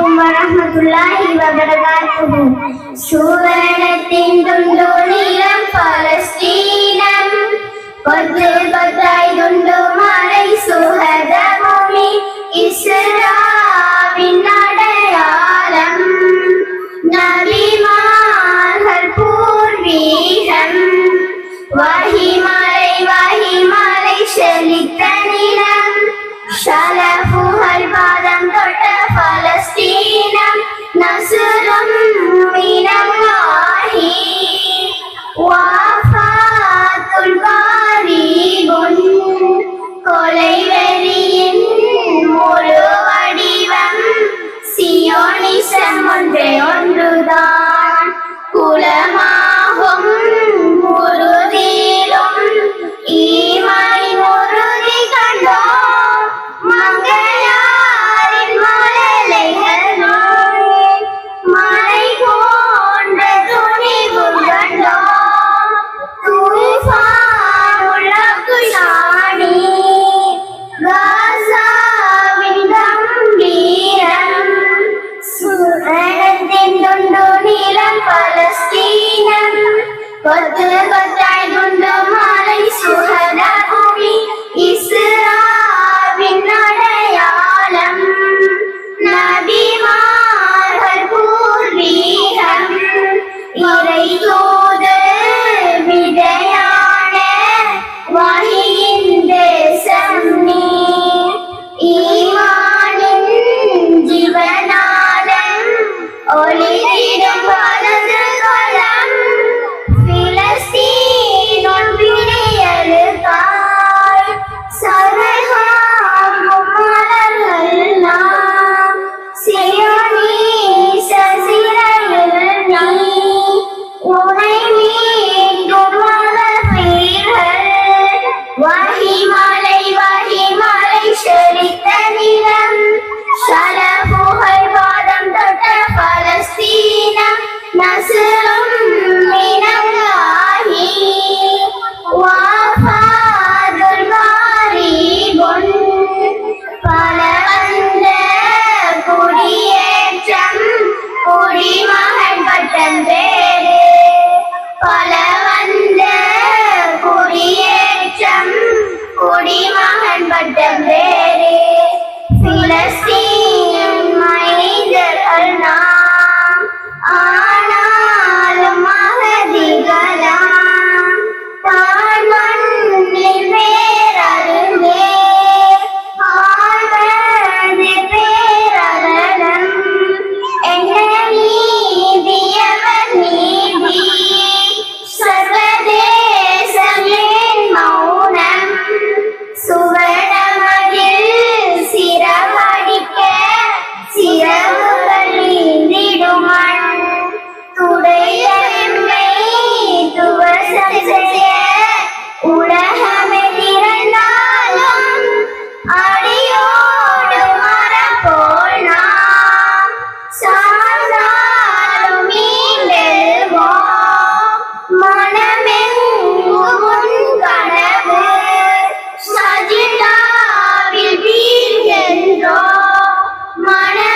അലൈക്കും വറഹ്മത്തുള്ളാഹി വബറകാതുഹു സുവർണത്തിൻ തുണ്ടോളിയം ഫലസ്തീനം പത്ത് പത്തായി തുണ്ടോ മറൈ സുഹൃദഭൂമി ഇസ്രാവിൻ അടയാളം നബിമാർ പൂർവീകം വഹി だ。பத்து பத்தாய் குண்ட மாலை சுக பரம்பேறு பல வந்த குடியேற்றம் குடிமகன் பட்டம் வேறு. சில சீ சென்றோ மன